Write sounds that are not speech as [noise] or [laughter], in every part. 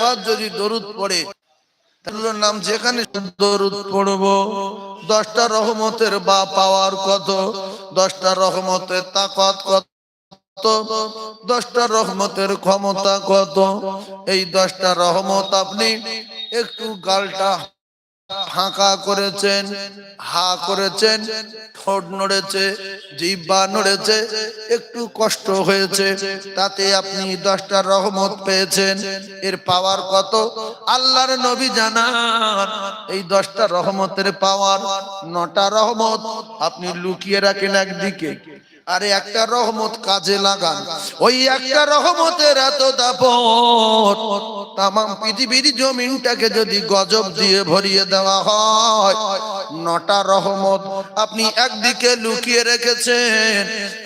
একবার যদি দরুদ পড়ে, তাহলে নাম যেখানে দরুদ পড়ব। দশটা রহমতের বা পাওয়ার কত? দশটা রহমতের তাকত কত? দশটা রহমতের ক্ষমতা কত? এই দশটা রহমত আপনি একটু গালটা ফাঁকা করেছেন, হা করেছেন, ঠোঁট নড়েছে জিব্বা নড়েছে, একটু কষ্ট হয়েছে, তাতে আপনি দশটা রহমত পেয়েছেন। এর পাওয়ার কত? আল্লাহর নবী জানান, এই দশটা রহমতের পাওয়ার নটা রহমত। আপনি লুকিয়ে রাখেন একদিকে। আরে একটা রহমত কাজে লাগান। ওই একটা রহমতের এত দাপট তাম পৃথিবীর জমিনটাকে যদি গজব দিয়ে ভরিয়ে দেওয়া হয়, নটা রহমত আপনি একদিকে লুকিয়ে রেখেছেন,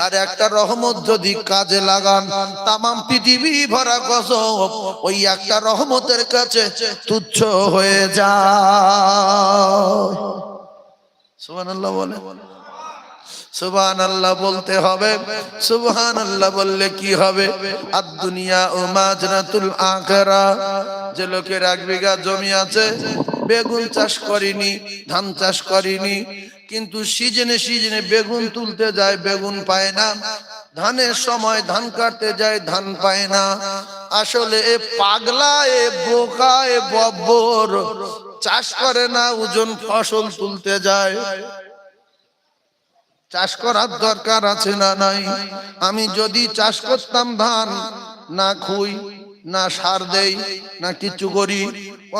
আর একটা রহমত যদি কাজে লাগান তাম পৃথিবী ভরা গজব ওই একটা রহমতের কাছে তুচ্ছ হয়ে যায়। সুবহানাল্লাহ বলে সুবহান আল্লাহ বলতে হবে। সুবহান আল্লাহ বললে কি হবে? আর দুনিয়া ও মাজরাতুল আখেরা। যে লোকের এক বিঘা জমি আছে, বেগুন চাষ করিনি, ধান চাষ করিনি, কিন্তু সিজনে সিজনে বেগুন তুলতে যায়, বেগুন পায় না। ধানের সময় ধান কাটতে যায়, ধান পায় না। আসলে এ পাগলা, এ বোকা, এ বব্বর। চাষ করে না, ওজন ফসল তুলতে যায়। চাষ করার দরকার আছে না নাই? আমি যদি চাষ করতাম ধান, না খুই, না সার দেই, না কিছু করি,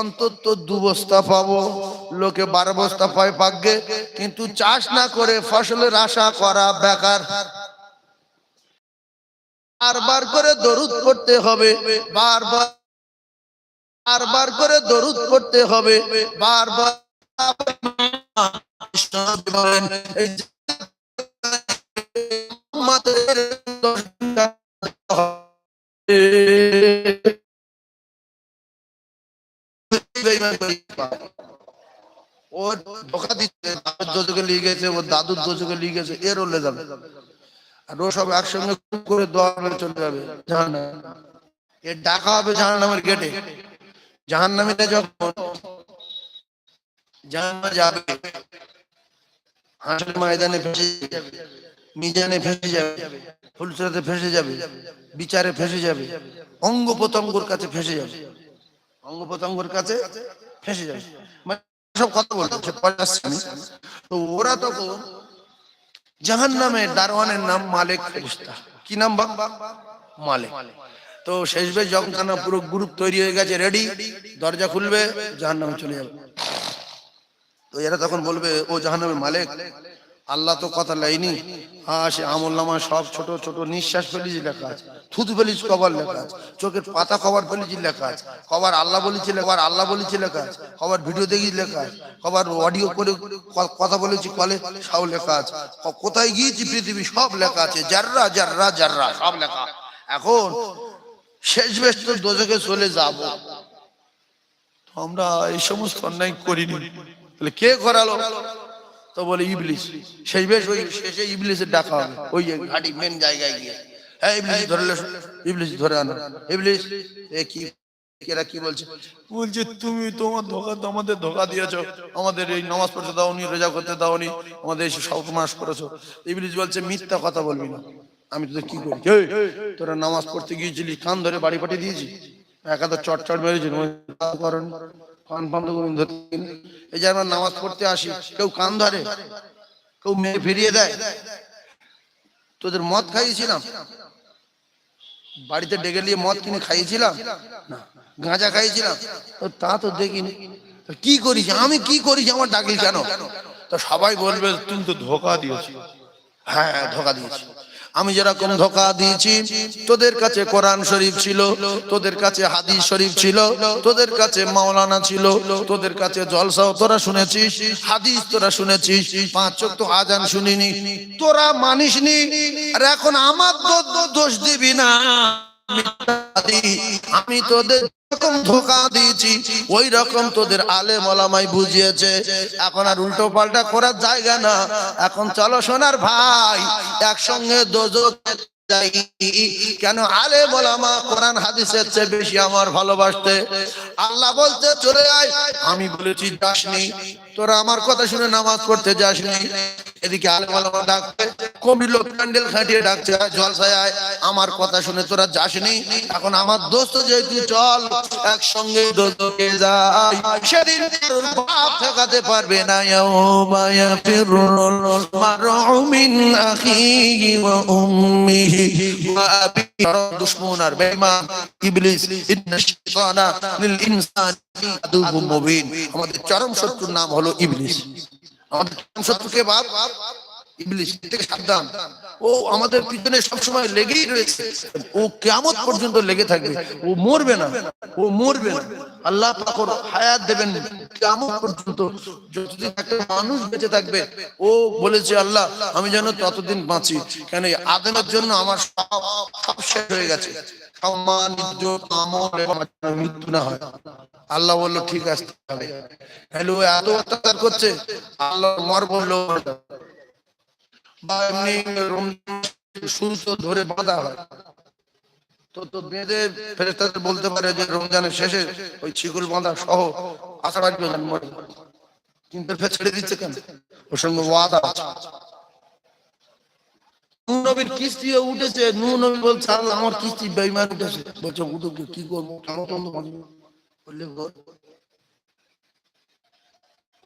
অন্তত দু বস্তা পাবো। লোকে বারো বস্তা পায় পাকবে কিন্তু চাষ না করে ফসলের আশা করা বেকার। বারবার করে দরুদ করতে হবে, বারবার বারবার করে দরুদ করতে হবে, বারবার। উম্মতের দশটা ও ধোকা দিচ্ছে বাপের দোজকে লিয়ে গেছে ও দাদুর দোজকে লিয়ে গেছে, এর ওলে যাবে। আর ও সব একসঙ্গে করে দোয়া চলে যাবে, জাহান্নামে। এর ডাকা হবে জাহান নামের গেটে জাহান নামীরা যখন জাহান্নামে যাবে হাসের ময়দানে ফেসে যাবে। মিজানে ফেসে যাবে ফুলসরাতে ফেসে যাবে, বিচারে ফেসে যাবে অঙ্গ প্রত্যঙ্গর কাছে ফেসে যাবে। অঙ্গ প্রত্যঙ্গর কাছে ফেসে যাবে। মানে সব কথা আমি। তো ওরা তখন জাহান নামে দারোয়ানের নাম মালিক কি নাম বা? মালিক। তো শেষ বেশ যখন পুরো গ্রুপ তৈরি হয়ে গেছে, রেডি, দরজা খুলবে জাহান নামে চলে যাবে। তো এরা তখন বলবে, ও জাহান্নামের মালিক। আল্লাহ তো কথা লাইনি। সে আমল নামা সব ছোট ছোট নিঃশ্বাস ফেলেছি লেখা আছে। থুতু ফেলিস কবার লেখা আছে। চোখের পাতা কবার ফেলেছি লেখা আছে। কবার আল্লাহ বলেছি লেখা আল্লাহ বলেছি লেখা আছে। কবার ভিডিও দেখি লেখা আছে। কবার অডিও করে কথা বলেছি কলে, সব লেখা আছে। কোথায় গিয়েছি পৃথিবী, সব লেখা আছে। জাররা জাররা জাররা, সব লেখা। এখন শেষ বেশ তো দোজকে চলে যাব। আমরা এই সমস্ত অন্যায় করিনি। কে করালো? তো বলে ইবলিস, সেই বেশ ওই শেষে ইবলিসের ডাকা হবে। ওই ঘাটি মেন জায়গায় গিয়ে। হ্যাঁ ইবলিস ধরলে ইবলিস ধরে আনো। ইবলিস, এ কি, এরা কি বলছে? বলছে, তুমি তোমার ধোকা আমাদের ধোকা দিয়েছ। আমাদের এই নামাজ পড়তে দাওনি, রোজা করতে দাওনি, আমাদের এই সব মাস করেছ ইবলিস বলছে, মিথ্যা কথা বলবি না। আমি তোদের কি করি? তোরা নামাজ পড়তে গিয়েছিলি, কান ধরে বাড়ি পাঠিয়ে দিয়েছি একাদা চট চট মেরেছি করেন। কান বন্ধ করুন এই যে আমরা নামাজ পড়তে আসি, কেউ কান ধরে, কেউ মেয়ে ফিরিয়ে দেয়। তোদের মদ খাইয়েছিলাম? বাড়িতে ডেকে নিয়ে মদ কিনে খাইয়েছিলাম? গাঁজা খাইয়েছিলাম। তো, তা তো দেখিনি। কি করিস? আমি কি করিস? আমার ডাকলি কেন? তো সবাই বলবে তুমি তো ধোকা দিয়েছি হ্যাঁ ধোকা দিয়েছি। আমি যেরকম ধোকা দিয়েছি, তোদের কাছে কোরআন শরীফ ছিল, তোদের কাছে হাদিস শরীফ ছিল, তোদের কাছে মাওলানা ছিল, তোদের কাছে জলসাও তোরা শুনেছিস, হাদিস তোরা শুনেছিস, পাঁচ চোখ তো আজান শুনিনি, তোরা মানিসনি, আর এখন আমার দোষ দিবি না। আমি তোদের ধোকা দিয়েছি, ওই রকম তোদের আলে মলামাই বুঝিয়েছে। এখন আর উল্টো পাল্টা করার জায়গা না। এখন চলো সোনার ভাই, একসঙ্গে কেন আলে বলামা কোরআন হাদিসের চেয়ে বেশি আমার ভালোবাসতে? আল্লাহ বলতে চলে আয়। আমি বলেছি, যাসনি। তোরা আমার কথা শুনে নামাজ পড়তে যাসনি এদিকে আলে বলামা ডাকতে কমির লোক প্যান্ডেল খাটিয়ে ডাকছে জলসায় আয়, আমার কথা শুনে তোরা যাসনি এখন আমার দোস্ত যেহেতু চল, একসঙ্গে দোস্তকে যাই। সেদিন বাপ ঠেকাতে পারবে না, ইয়াউমা ইয়াফিরুল মারউ মিন আখিহি ওয়া উম্মিহি ওয়া আবিহি। দুশমন আর বেঈমান, ইবলিস, ইন্না শাইতানা লিল ইনসানি আমাদের চরম শত্রুর নাম হলো ইবলিস। আমাদের চরম শত্রুকে বাপ? এর থেকে সাবধান। ও আমাদের পিছনে সবসময় লেগেই রয়েছে। ও কিয়ামত পর্যন্ত লেগে থাকবে। ও মরবে না। ও মরবে না। আল্লাহ হায়াত দেবেন। কিয়ামত পর্যন্ত যতদিন একটা মানুষ বেঁচে থাকবে, ও বলেছে, আল্লাহ, আমি যেন ততদিন বাঁচি। কেন আদমের জন্য আমার সব সব শেষ হয়ে গেছে। সম্মান ইজ্জত, আমল, এবং মৃত্যু না হয়। আল্লাহ বলল, ঠিক আছে হ্যালো এত অত্যাচার করছে। আল্লাহ মর বলল বা এমনি ধরে বাঁধা হয়। তো তো বেঁধে ফেরেস্তাদের বলতে পারে যে রমজানের শেষে ওই বাঁধা সহ মরে কিন্তু ফের ছেড়ে দিচ্ছে কেন? ওর সঙ্গে ওয়াদা আছে। নবীর কিস্তি উঠেছে। নূহ নবী বলছে আমার কিস্তি বেইমান উঠেছে। বলছে উঠুক কি করব? কেমন তো বললে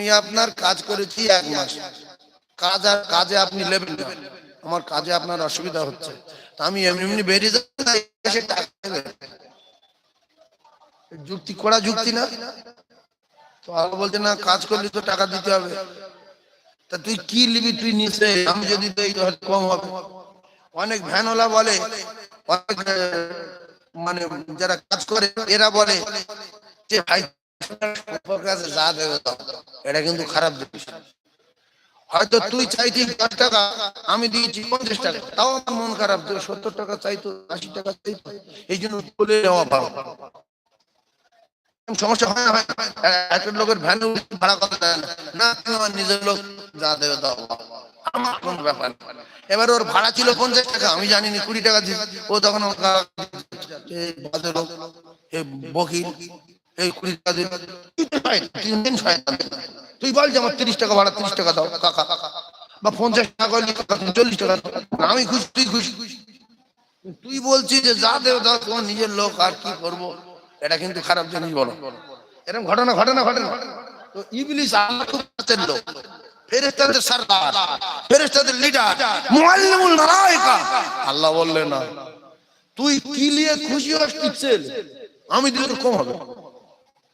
আমি আপনার কাজ করেছি এক মাস। কাজ আর কাজে আপনি নেবেন না। আমার কাজে আপনার অসুবিধা হচ্ছে। আমি এমনি এমনি বেরিয়ে দেবেন। যুক্তি করা যুক্তি না। তো আল্লাহ বলছে, না, কাজ করলে তো টাকা দিতে হবে। তা তুই কি নিবি? তুই নিচে, আমি যদি দেই কম হবে। অনেক ভ্যানওয়ালা বলে, অনেক মানে যারা কাজ করে, এরা বলে যে, ভাই যা দেবে এটা কিন্তু খারাপ হয়তো তুই দশ টাকা, আমি দিয়েছি পঞ্চাশ টাকা, তাও আমার মন খারাপ সত্তর টাকা চাইতো, আশি টাকা চাইতো, এই জন্য বলে নেওয়া ভালো। সমস্যা হয় না লোকের ভ্যান ভাড়া কথা দেয় না? আমার নিজের লোক যা দেবে দাও আমার কোন ব্যাপার এবার ওর ভাড়া ছিল পঞ্চাশ টাকা, আমি জানি না কুড়ি টাকা দিই ও তখন বকিল। এই কুড়ি টাকা দিল তুই বল যে আমার তিরিশ টাকা ভাড়া, তিরিশ টাকা দাও, কাকা। বা পঞ্চাশ টাকা চল্লিশ টাকা। আমি খুশি, তুই খুশি। তুই বলছিস যে যা দেবে তোমার নিজের লোক, আর কি করব? এটা কিন্তু খারাপ জিনিস বলো। এরকম ঘটনা ঘটনা ঘটনা। তো ইবলিস আল্লাহ খুব লোক, ফেরেশতাদের সরদার, ফেরেশতাদের লিডার মুআল্লিমুল মালায়েকা। আল্লাহ বললেন না। তুই কি নিয়ে খুশি হস পিক্সেল আমি দিলে কম হবে।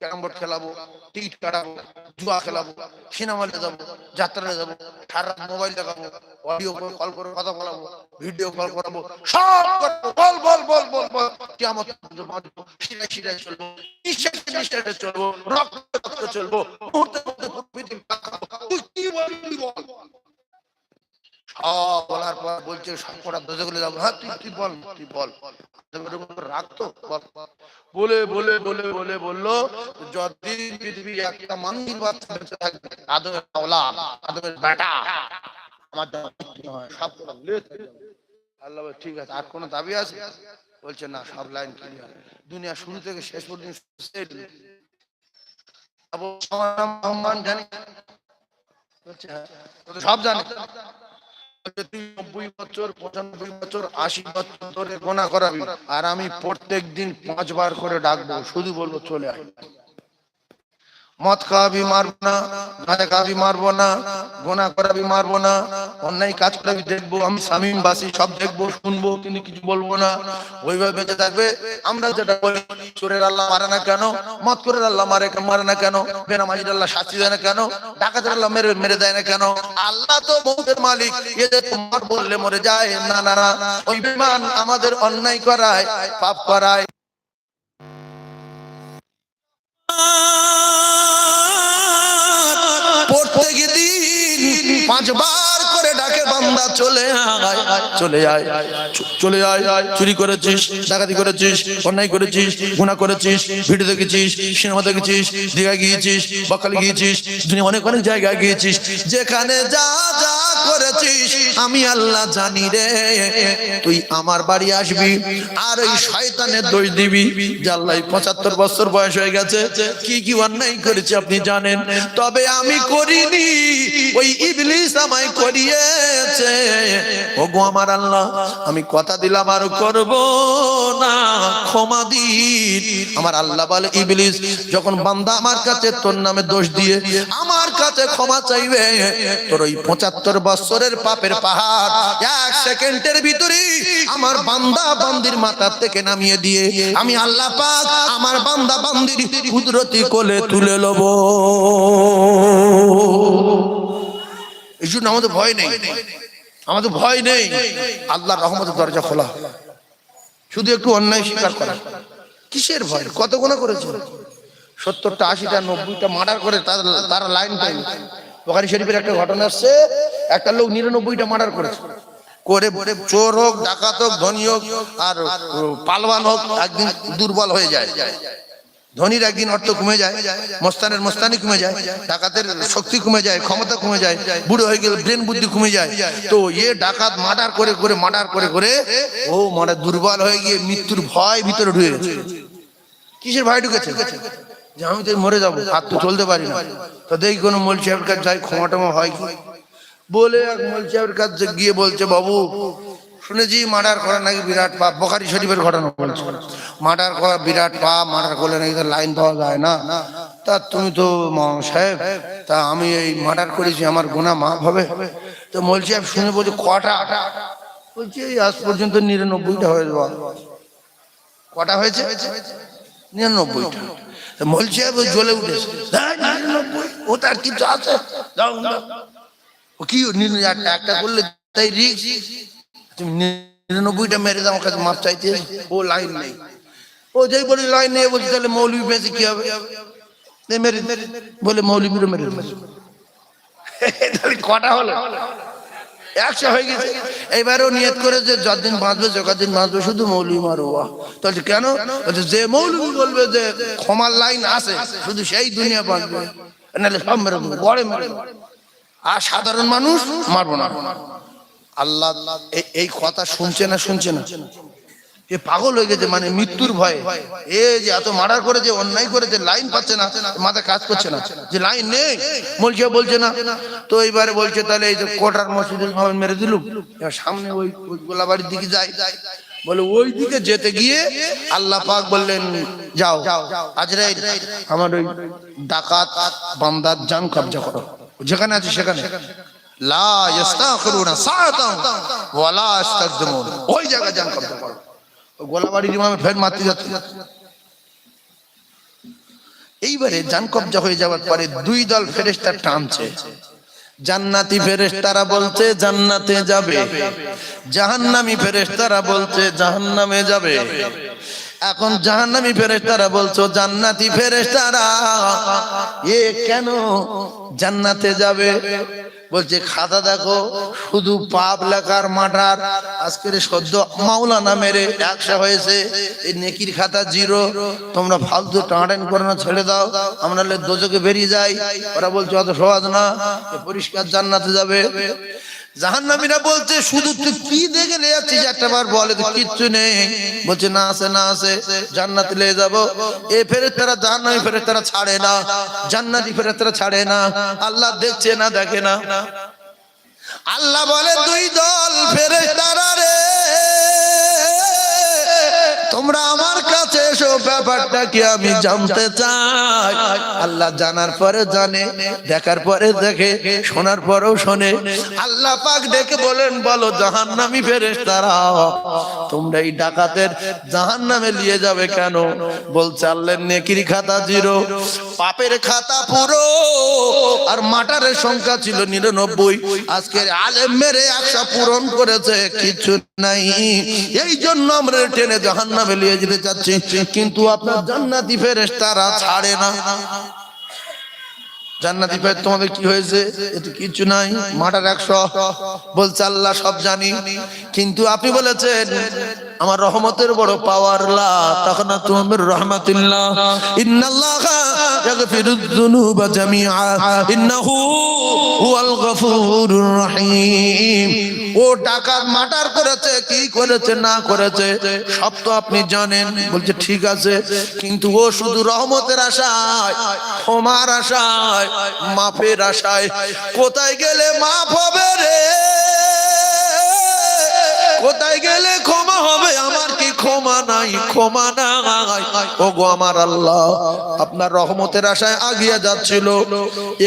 ক্যারাম বোর্ড খেলাবো, টিকিট কাটাবো, জুয়া খেলাবো সিনেমালে যাব যাত্রায় যাব, সারা মোবাইল দেখাবো অডিও কল করে কথা বলাবো ভিডিও কল করাবো, সব করব। বল বল বল বল বল। কেমন শিরায় শিরায় চলবো, নিঃশ্বাসে নিঃশ্বাসে চলবো রক্ত রক্ত চলবো মুহূর্তে মুহূর্তে তুই কি বলবি বল। সব বলার পর বলছে সবকটা দোষে গুলো যাব। হ্যাঁ তুই তুই বল তুই বল। আদমের উপর রাগ তো বল। বলে বলে বলে বলে বলল পৃথিবী একটা মানুষ বাচ্চা বেঁচে থাকবে আদমের আদমের বেটা, আমার সব। আল্লাহ ঠিক আছে, আর কোনো দাবি আছে বলছে, না, সব লাইন ক্লিয়ার দুনিয়া শুরু থেকে শেষ পর্যন্ত হ্যাঁ। সব জানে নব্বই বছর, পঁচানব্বই বছর, আশি বছর ধরে গোনা করাবি, আর আমি প্রত্যেক দিন পাঁচবার করে ডাকবো, শুধু বলব চলে আয়। মদ খাওয়াবি মারবো না গাঁজা খাওয়াবি মারবো না গোনা করাবি মারবো না, অন্যায় কাজ করাবি দেখব, আমি স্বামীন বাসি সব দেখব, শুনব, কিন্তু কিছু বলব না। ওইভাবে বেঁচে থাকবে, আমরা যেটা বলি, চোরের আল্লাহ মারে না কেন? মদ করে আল্লাহ মারে মারে না কেন? বেনামাজির আল্লাহ শাস্তি দেয় না কেন? ডাকাতের আল্লাহ মেরে মেরে দেয় না কেন? আল্লাহ তো মৌতের মালিক এদের তোমার বললে মরে যায়, না না না, ওই বিমান আমাদের অন্যায় করায়, পাপ করায়। পাঁচবার করে ডাকে বান্দা, চলে চলে আয় চলে আয়, চুরি করেছিস, ডাকাতি করেছিস, অন্যায় করেছিস গুণা করেছিস ভিডিও দেখেছিস, সিনেমা দেখেছিস দীঘা গিয়েছিস বকালে গিয়েছিস, দুনিয়া অনেক অনেক জায়গায় গিয়েছিস। যেখানে যা যা করেছিস, আমি আল্লাহ জানি রে, তুই আমার বাড়ি আসবি, আর ওই শয়তানের দোষ দিবি আল্লাহ পঁচাত্তর বছর বয়স হয়ে গেছে, কি কি অন্যায় করেছে আপনি জানেন? তবে আমি করিনি, ওই ইবলিস আমায় ওগো আমার আল্লাহ, আমি কথা দিলাম আর করব না, ক্ষমা দিন। আমার আল্লাহ বলে, ইবলিস, যখন বান্দা আমার কাছে তোর নামে দোষ দিয়ে আমার কাছে ক্ষমা চাইবে, তোর ওই পঁচাত্তর বছরের পাপের পাহাড় এক সেকেন্ডের ভিতরে আমার বান্দা বান্দির মাথার থেকে নামিয়ে দিয়ে আমি আল্লাহ পাক আমার বান্দা বান্দির কুদরতি কোলে তুলে লব। এই জন্য আমাদের ভয় নেই। আমাদের ভয় নেই। আল্লাহর রহমতের দরজা খোলা। শুধু একটু অন্যায় স্বীকার করা। কিসের ভয়? কত গুণা করেছে? সত্তরটা, আশিটা, নব্বইটা মার্ডার করে তারা লাইন পাই বোখারি শরীফের একটা ঘটনা আসছে। একটা লোক নিরানব্বইটা মার্ডার করেছে। করে চোর হোক, ডাকাত হোক, ধনী হোক, আর পালওয়ান হোক, একদিন দুর্বল হয়ে যায়। ধনীর একদিন অর্থ কমে যায়, মস্তানের মস্তানি কমে যায়, ডাকাতের শক্তি কমে যায়, ক্ষমতা কমে যায়, বুড়ো হয়ে গেলে ব্রেন বুদ্ধি কমে যায়। তো এ ডাকাত মার্ডার করে করে, মার্ডার করে করে, ও মানে দুর্বল হয়ে গিয়ে মৃত্যুর ভয় ভিতরে ঢুকে গেছে। কিসের ভয় ঢুকেছে? যে আমি তো মরে যাব, হাত তো চলতে পারি না। তো দেখি কোনো মোল সাহেবের কাছে যাই ক্ষমা টমা হয় কি? বলে এক মোল সাহেবের কাছে গিয়ে বলছে, বাবু শুনেছি মার্ডার করা নাকি বিরাট পাপ। বখারি শরীফের ঘটনা বলছে। মার্ডার করা বিরাট পাপ মার্ডার করলে নাকি লাইন পাওয়া যায় না। তা তুমি তো সাহেব তা আমি এই মার্ডার করেছি আমার গোনা মাফ হবে। তো মোল সাহেব শুনে বলছি কটা? বলছি এই আজ পর্যন্ত নিরানব্বইটা হয়ে যাওয়া। কটা হয়েছে? নিরানব্বইটা। ওই জ্বলে উঠেছে। "হ্যাঁ, নিরানব্বই। ও তার কিছু আছে? কি একটা করলে তাই রিক্স তুমি নিরানব্বইটা মেরে আমার কাছে মাপ চাইতে ও লাইন নেই। ও যেই বলি লাইন নেই, বলছি তাহলে মৌলবি কি হবে? মেরে বলে মৌলবীরও মেরে। [laughs] তাহলে কটা হলো? একশো হয়ে গেছে। নিয়ত করে যে যতদিন বাঁচবে যতদিন বাঁচবে, শুধু মৌলবি মারো তাহলে কেন? যে মৌলবি বলবে যে ক্ষমার লাইন আছে, শুধু সেই দুনিয়া বাঁচবে। নাহলে সব মেরে দেবো গড়ে মেরে আর সাধারণ মানুষ মারবো না। আল্লাহ এই কথা শুনছে না শুনছে না? এ পাগল হয়ে গেছে মানে মৃত্যুর ভয়ে। এ যে এত মার্ডার করেছে, অন্যায় করেছে, লাইন পাচ্ছে না মাথা কাজ করছে না। যে লাইন নেই বলছে বলছে না। তো এইবারে বলছে, তাহলে এই যে কোটার মসজিদুল মোহাম্মদ মেরে দিলুম সামনে ওই গোলাবাড়ির দিকে যাই বলে, ওই দিকে যেতে গিয়ে আল্লাহ পাক বললেন, যাও, আজরাইল, আমার ওই ডাকাত বান্দার জান কবজা করো। যেখানে আছে, সেখানে। লা ইস্তাকদিমুন ওই জায়গায় জান কবজা করো। ওই গোলাবাড়ির ইমামে ফের মারতে যাচ্ছে। এইবারে জান কবজা হয়ে যাওয়ার পরে দুই দল ফেরেশতা টানছে। জান্নাতি ফেরেশতারা বলছে, জান্নাতে যাবে। জাহান্নামী ফেরেশতারা বলছে, জাহান্নামে যাবে। এখন জাহান্নামী ফেরেশতারা বলছো, জান্নাতি ফেরেশতারা, এ কেন জান্নাতে যাবে? বলছে খাতা দেখো, শুধু পাপ লেখার মাঠার আজকের সদ্য মাওলানা মেরে একশো হয়েছে, এই নেকির খাতা জিরো, তোমরা ফালতু টাঁটান করে না, ছেড়ে দাও, আমরা দোজকে বেরিয়ে যাই। ওরা বলছে, অত সহজ না পরিষ্কার জান্নাতে যাবে। জাহান্নামীরা বলছে, শুধু কি দেখে নিয়ে যাচ্ছিস? একটা বার বলে কিচ্ছু নেই। বলছে, না না যাব। এ তারা জাহান্নামী তারা ছাড়ে না, জান্নাতি ফেরে তারা ছাড়ে না। আল্লাহ দেখছে না, দেখে না। আল্লাহ বলে, দুই দল ফেরে তারা রে। তোমরা আমার কাছে এসো, ব্যাপারটা কি আমি জানতে চাই? আল্লাহ জানার পরে জানে, দেখার পরে দেখে, শোনার পরেও শোনে। আল্লাহ পাক ডেকে বলেন, বলো, জাহান্নামী ফেরেশতারা, তোমরা এই ডাকাতের জাহান্নামে নিয়ে যাবে কেন? বলছে আল্লাহ নেকির খাতা জিরো, পাপের খাতা পুরো, আর মাটারের সংখ্যা ছিল নিরানব্বই। আজকের আলেম মেরে একশো পূরণ করেছে, কিছু নাই। এই জন্য আমরা টেনে জাহান নামে নিয়ে যেতে চাচ্ছি, কিন্তু আপনার জান্নাতি ফেরেস তারা ছাড়ে না। জান্নাতি তোমাদের কি হয়েছে? কিছু নাই, মাটার একশো। বলছে, আল্লাহ সব জানি, কিন্তু আপনি বলেছেন, আমার রহমতের বড় পাওয়ার লা তখন তোমার রহমাতুল্লাহ। ইন্নাল্লাহ ইয়াগফিরুয যুনুবা জামিআ ইন্নাহু হুয়াল গফুরুর রহিম ও ডাকাত মাটার করেছে, কি করেছে, না করেছে, সব তো আপনি জানেন। বলছে, ঠিক আছে, কিন্তু ও শুধু রহমতের আশায়, ক্ষমার আশায়, মাফের আশায়, কোথায় গেলে মাফ হবে রে? নাই, ক্ষমা নাই। ওগো আমার আল্লাহ, আপনার রহমতের আশায় আগিয়ে যাচ্ছিল।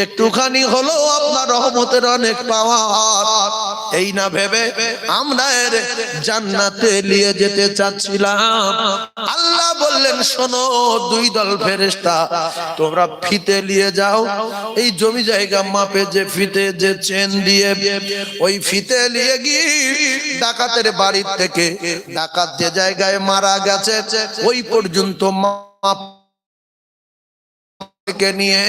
একটুখানি হলো আপনার রহমতের অনেক পাওয়ার। এই না ভেবে আমরা এর জান্নাতে নিয়ে যেতে চাচ্ছিলাম। আল্লাহ বললেন, শোনো, দুই দল ফেরেশতা, তোমরা ফিতে নিয়ে যাও। এই জমি জায়গা মাপে যে ফিতে, যে চেন দিয়ে ওই ফিতে নিয়ে গিয়ে ডাকাতের বাড়ির থেকে ডাকাত যে জায়গায় মারা গেছে, ওই পর্যন্ত মাপ থেকে নিয়ে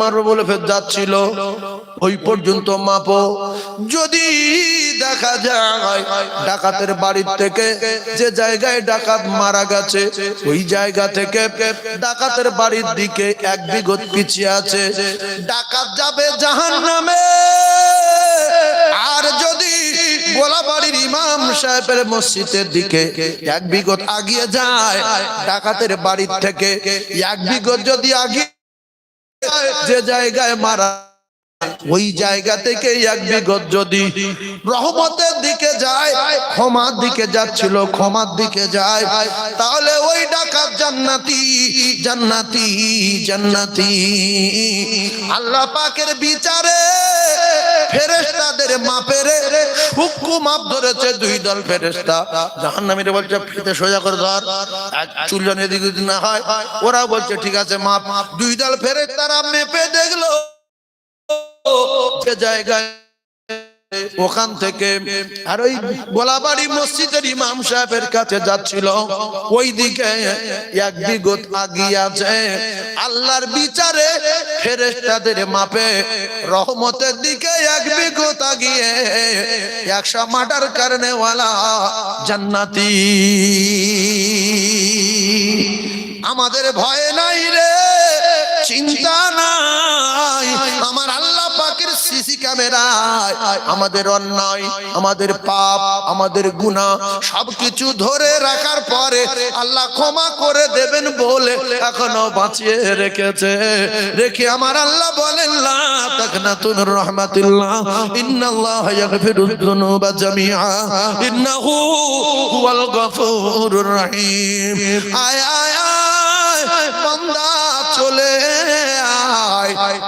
মারবো বলে ফের যাচ্ছিল ওই পর্যন্ত মাপো। যদি দেখা যায় ডাকাতের বাড়ির থেকে যে জায়গায় ডাকাত মারা গেছে, ওই জায়গা থেকে ডাকাতের বাড়ির দিকে এক বিগত পিছিয়ে আছে। ডাকাত যাবে জাহান নামে আর যদি গোলাবাড়ির ইমাম সাহেবের মসজিদের দিকে এক বিগত আগিয়ে যায়, ডাকাতের বাড়ির থেকে এক বিগত যদি আগিয়ে যে জায়গায় মারা ওই জায়গা থেকে এক বিগত যদি রহমতের দিকে যায়, ক্ষমার দিকে যাচ্ছিল, ক্ষমার দিকে যায়, তাহলে ওই ডাকাত জান্নাতি জান্নাতি জান্নাতি। আল্লাহ পাকের বিচারে ফেরেশতাদের মাপেরে দুই দল ফেরেশতা। ঠিক আছে, মাপ। দুই দল ফেরেশতারা মেপে দেখল জায়গায় ওখান থেকে। আর ওই গোলাবাড়ি মসজিদের ইমাম সাহেবের কাছে যাচ্ছিল। ওই দিকে এক বিগত আগিয়ে আছে। আল্লাহর বিচারে ফেরেশতাদের মাপে রহমতের দিকে এক বিগত আগিয়ে। একশো মাটার কারণে ওয়ালা জান্নাতি। আমাদের ভয় নাই রে, চিন্তা নাই। আমার সিসি ক্যামেরায় আমাদের অন্যায়, আমাদের পাপ, আমাদের গুনাহ সবকিছু ধরে রাখার পরে আল্লাহ ক্ষমা করে দেবেন বলে এখনও বাঁচিয়ে রেখেছে। রেখে আমার আল্লাহ বলেন চলে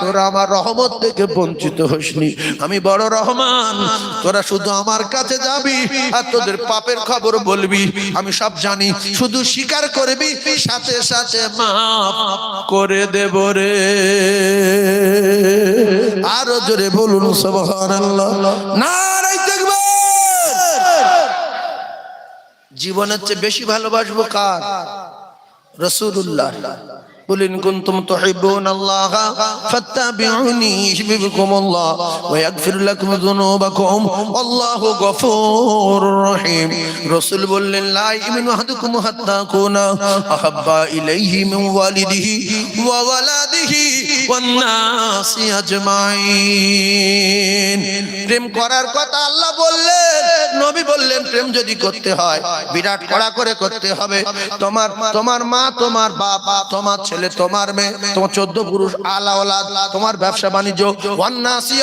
তোরা আমার রহমত থেকে বঞ্চিত হসনি। আমি বড় রহমান। তোরা শুধু আমার কাছে যাবি আর তোদের পাপের খবর বলবি। আমি সব জানি। শুধু স্বীকার করবি, সাথে সাথে মাফ করে দেব রে। আরও জোরে বলুন, সুবহানাল্লাহ। দেখবে জীবনের চেয়ে বেশি ভালোবাসবো কার? রসুল্লাহ قل إن كنتم تحبون الله فاتبعوني يحببكم الله ويغفر لكم ذنوبكم والله غفور رحيم رسول বললেন لا يؤمن أحدكم حتى أكون أحب إليه من والده وولده والناس أجمعين প্রেম করার কথা আল্লাহ বললেন নবী বললেন প্রেম যদি করতে হয় বিরাট কড়া করে করতে হবে তোমার তোমার মা তোমার বাবা তোমার ছেলে ছেলে তোমার মেয়ে, তোমার চোদ্দ পুরুষ আলা ওলাদ তোমার ব্যবসা বাণিজ্য, ওয়ান্নাসি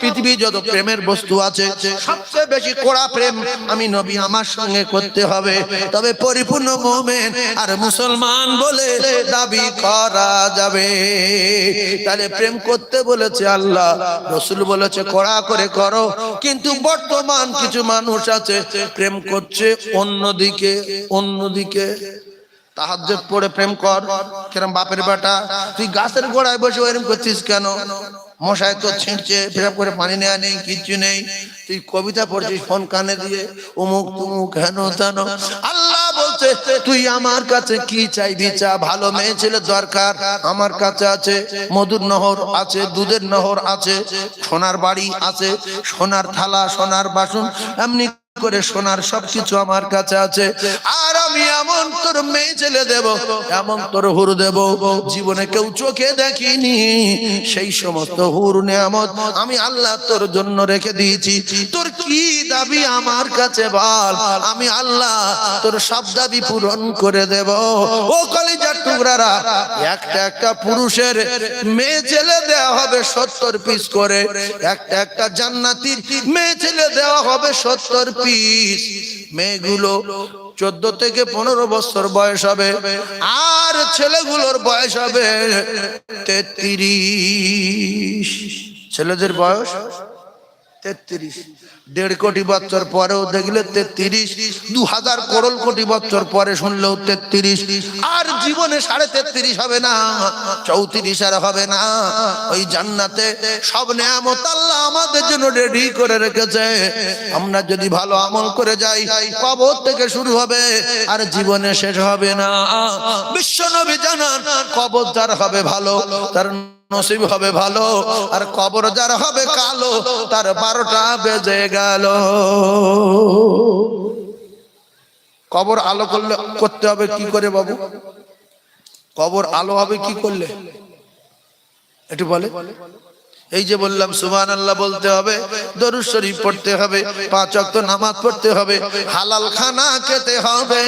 পৃথিবী যত প্রেমের বস্তু আছে, সবচেয়ে বেশি কোড়া প্রেম আমি নবী আমার সঙ্গে করতে হবে। তবে পরিপূর্ণ মোমেন আর মুসলমান বলে, দাবি করা যাবে। তাহলে প্রেম করতে বলেছে আল্লাহ, রসুল বলেছে, কড়া করে করো। কিন্তু বর্তমান কিছু মানুষ আছে, প্রেম করছে অন্যদিকে অন্যদিকে। তাহাজ্জুদ পড়ে প্রেম কর। কিরম বাপের বেটা। তুই গাছের গোড়ায় বসে এরকম করছিস কেন? মশাই তো ছিঁড়ছে পেশাব করে পানি নেওয়া নেই, কিচ্ছু নেই। তুই কবিতা পড়ছিস ফোন কানে দিয়ে উমুক তুমুক হেন তেন। আল্লাহ বলছে, তুই আমার কাছে কি চাইবি চা? ভালো মেয়ে ছেলে দরকার, আমার কাছে আছে। মধুর নহর আছে, দুধের নহর আছে, সোনার বাড়ি আছে, সোনার থালা, সোনার বাসন, এমনি করে সোনার সবকিছু আমার কাছে আছে। আর আমি এমন তোর মেয়ে ছেলে দেব, এমন তোর হুর দেব, জীবনে কেউ চোখে দেখিনি। সেই সমস্ত হুর নেয়ামত আমি আল্লাহ তোর জন্য রেখে দিয়েছি। তোর কি দাবি আমার কাছে বল? আমি আল্লাহ তোর সব দাবি পূরণ করে দেব। ও কলিজার টুকরারা, একটা একটা পুরুষের মেয়ে ছেলে দেওয়া হবে সত্তর পিস করে। একটা একটা জান্নাতির মেয়ে ছেলে দেওয়া হবে সত্তর পিস মেয়েগুলো চোদ্দ থেকে পনেরো বছর বয়স হবে, আর ছেলেগুলোর বয়স হবে তেত্রিশ। ছেলেদের বয়স তেত্রিশ। দেড় কোটি বছর পরেও দেখলে তেত্রিশ দু হাজার করোড় কোটি বছর পরে শুনলেও তেত্রিশ, আর জীবনে সাড়ে তেত্রিশ হবে না চৌত্রিশ আর হবে না। ওই জান্নাতে সব নেয়ামত আল্লাহ আমাদের জন্য রেডি করে রেখেছে। আমরা যদি ভালো আমল করে যাই, কবর থেকে শুরু হবে, আর জীবনে শেষ হবে না। বিশ্ব নবী জানান, কবর যার হবে ভালো, তার নসিব হবে ভালো, আর কবর যার হবে কালো, তার বারোটা বেজে গেল। কবর আলো করলে করতে হবে কি করে বাবু? কবর আলো হবে কি করলে? একটু বলে। এই যে বললাম সুবান আল্লাহ বলতে হবে, দরুদ শরীফ পড়তে হবে, পাঁচ অক্ত নামাজ পড়তে হবে, হালাল খানা খেতে হবে,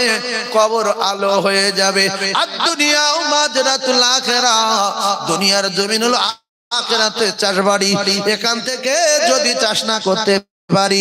কবর আলো হয়ে যাবে। আর দুনিয়াও মাজরাতুল আখিরা, দুনিয়ার জমিন হলো আখিরাতে চাষবাড়ি এখান থেকে যদি চাষ না করতে পারি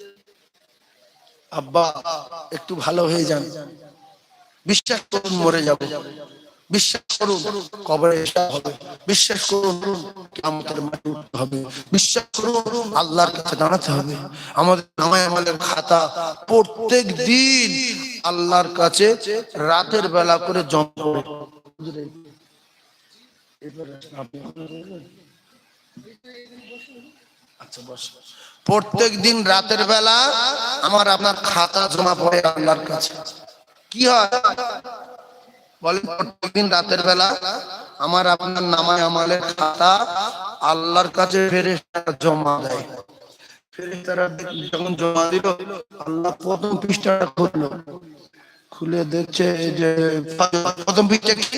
আব্বা, একটু ভালো হয়ে যান। বিশ্বাস করুন মরে যাব। বিশ্বাস করুন কবরে হবে। বিশ্বাস করুন আমাদের উঠতে হবে। বিশ্বাস করুন আল্লাহর কাছে দাঁড়াতে হবে। আমাদের নামায় আমাদের খাতা প্রত্যেক দিন আল্লাহর কাছে রাতের বেলা করে জমা আচ্ছা বস প্রত্যেক দিন রাতের বেলা আমার আপনার খাতা জমা পড়ে আল্লাহর কাছে। কি হয়? বলেন, প্রত্যেকদিন রাতের বেলা আমার আপনার নামায় আমালের খাতা আল্লাহর কাছে ফেরেশতারা জমা দেয়। যখন জমা আল্লাহ প্রথম পৃষ্ঠাটা খুললো। খুলে দেখছে যে, প্রথম পৃষ্ঠা কি?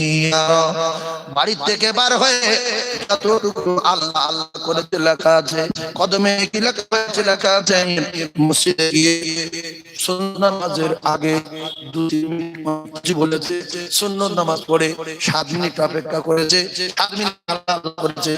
বাড়ি থেকে বার আল্লাহ আল্লাহ করে লেখা আছে, কদমে কি লেখা হয়েছে, লেখা আছে। মসজিদে গিয়ে নামাজের আগে দু বলেছে নামাজ পড়ে সাত মিনিট অপেক্ষা করেছে, সাত মিনিট করেছে।